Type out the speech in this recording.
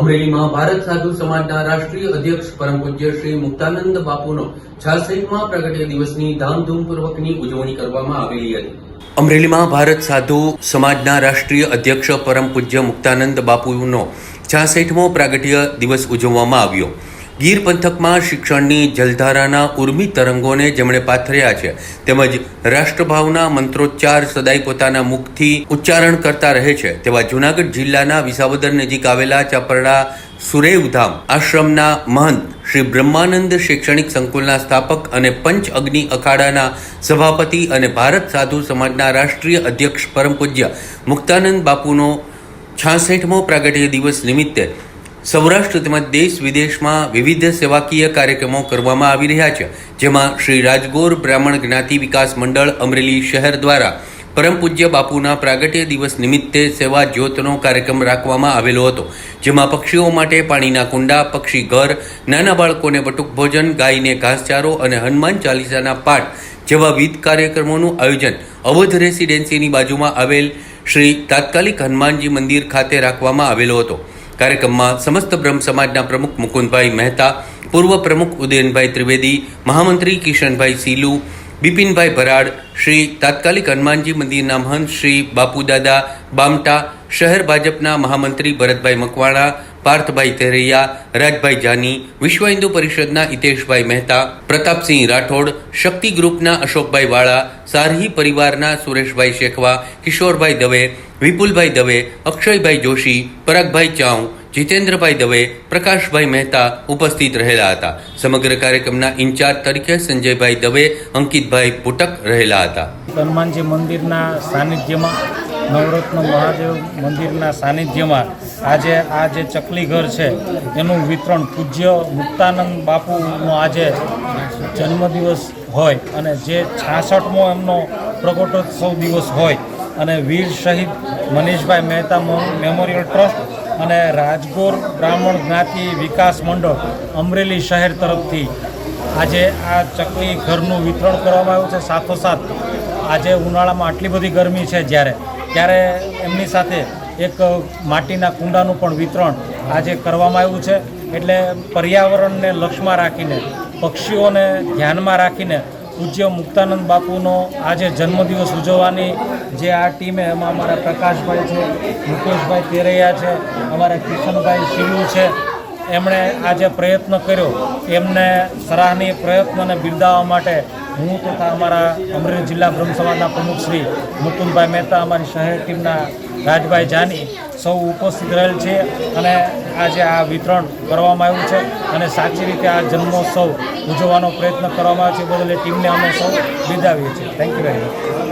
અમરેલીમાં ભારત સાધુ સમાજના રાષ્ટ્રીય અધ્યક્ષ પરમ પૂજ્ય શ્રી મુક્તાનંદ બાપુનો છાસઠમાં પ્રગટ્ય દિવસની ધામધૂમપૂર્વકની ઉજવણી કરવામાં આવેલી હતી. અમરેલીમાં ભારત સાધુ સમાજના રાષ્ટ્રીય અધ્યક્ષ પરમ પૂજ્ય મુક્તાનંદ બાપુનો છાસઠમો પ્રાગટ્ય દિવસ ઉજવવામાં આવ્યો. ગીર પંથકમાં શિક્ષણની જલધારાના ઉર્મી તરંગોને જેમણે પાથર્યા છે, તેમજ રાષ્ટ્રભાવના મંત્રોચ્ચાર સદાય પોતાના મુખથી ઉચ્ચારણ કરતા રહે છે, તેવા જૂનાગઢ જિલ્લાના વિસાવદર નજીક આવેલા ચાપરડા સુરેવધામ આશ્રમના મહંત શ્રી બ્રહ્માનંદ શૈક્ષણિક સંકુલના સ્થાપક અને પંચ અગ્નિ અખાડાના સભાપતિ અને ભારત સાધુ સમાજના રાષ્ટ્રીય અધ્યક્ષ પરમ પૂજ્ય મુક્તાનંદ બાપુનો છાસઠમો પ્રાગટ્ય દિવસ નિમિત્તે સૌરાષ્ટ્ર તેમજ દેશ વિદેશમાં વિવિધ સેવાકીય કાર્યક્રમો કરવામાં આવી રહ્યા છે, જેમાં શ્રી રાજગોર બ્રાહ્મણ જ્ઞાતિ વિકાસ મંડળ અમરેલી શહેર દ્વારા પરમ પૂજ્ય બાપુના પ્રાગટ્ય દિવસ નિમિત્તે સેવા જ્યોતનો કાર્યક્રમ રાખવામાં આવેલો હતો, જેમાં પક્ષીઓ માટે પાણીના કુંડા, પક્ષી ઘર, નાના બાળકોને બટુક ભોજન, ગાયને ઘાસચારો અને હનુમાન ચાલીસાના પાઠ જેવા વિવિધ કાર્યક્રમોનું આયોજન અવધ રેસિડેન્સીની બાજુમાં આવેલ શ્રી તાત્કાલિક હનુમાનજી મંદિર ખાતે રાખવામાં આવેલો હતો. કાર્યક્રમમાં સમસ્ત બ્રહ્મ સમાજના પ્રમુખ મુકુંદભાઈ મહેતા, પૂર્વ પ્રમુખ ઉદયનભાઈ ત્રિવેદી, મહામંત્રી કિશનભાઈ સીલુ, બિપિનભાઈ ભરાડ, શ્રી તાત્કાલિક હનુમાનજી મંદિરના મહંત શ્રી બાપુદાદા બામટા, શહેર ભાજપના મહામંત્રી ભરતભાઈ મકવાણા પાર્થભાઈ તેરૈયા, રાજભાઈ જાની, વિશ્વ હિન્દુ પરિષદના હિતેશભાઈ મહેતા, પ્રતાપસિંહ રાઠોડ, શક્તિ ગ્રુપના અશોકભાઈ વાળા, સારહી પરિવારના સુરેશભાઈ શેખવા, કિશોરભાઈ દવે, વિપુલભાઈ દવે, અક્ષયભાઈ જોશી, પરાગભાઈ ચાઉ, જીતેન્દ્રભાઈ દવે, પ્રકાશભાઈ મહેતા ઉપસ્થિત રહેલા હતા. સમગ્ર કાર્યક્રમના ઇન્ચાર્જ તરીકે સંજયભાઈ દવે, અંકિતભાઈ પુટક રહેલા હતા. હનુમાનજી મંદિરના સાનિધ્યમાં નવરત્ન મહાદેવ મંદિરના સાનિધ્યમાં આજે આ જે ચકલી ઘર છે, એનું વિતરણ પૂજ્ય મુક્તાનંદ બાપુનો આજે જન્મદિવસ હોય અને જે છાસઠમો એમનો પ્રગટોત્સવ દિવસ હોય અને વીર શહીદ મનીષભાઈ મહેતા મેમોરિયલ ટ્રસ્ટ અને રાજગોર બ્રાહ્મણ જ્ઞાતિ વિકાસ મંડળ અમરેલી શહેર તરફથી આજે આ ચકલી ઘરનું વિતરણ કરવામાં આવ્યું છે. સાથોસાથ આજે ઉનાળામાં આટલી બધી ગરમી છે જ્યારે, ત્યારે એમની સાથે એક માટીના કુંડાનું પણ વિતરણ આજે કરવામાં આવ્યું છે. એટલે પર્યાવરણને લક્ષ્યમાં રાખીને, પક્ષીઓને ધ્યાનમાં રાખીને પૂજ્ય મુક્તાનંદ બાપુનો આજે જન્મદિવસ ઉજવવાની જે આ ટીમે એમાં અમારા પ્રકાશભાઈ છે, મુકેશભાઈ તેરૈયા છે, અમારા કિશનભાઈ શિલુ છે, એમણે આજે પ્રયત્ન કર્યો. એમને સરાહનીય પ્રયત્નને બિરદાવવા માટે હું તથા અમારા અમરેલી જિલ્લા બ્રહ્મ સમાજના પ્રમુખ શ્રી મુકુંદભાઈ મહેતા, અમારી શહેર ટીમના રાજભાઈ જાની સૌ ઉપસ્થિત રહેલ છે અને આજે આ વિતરણ કરવામાં આવ્યું છે અને સાચી રીતે આ જન્મોત્સવ ઉજવવાનો પ્રયત્ન કરવામાં આવ્યો છે. બદલે ટીમને અમે સૌ બિરદાવીએ છીએ. Thank you very much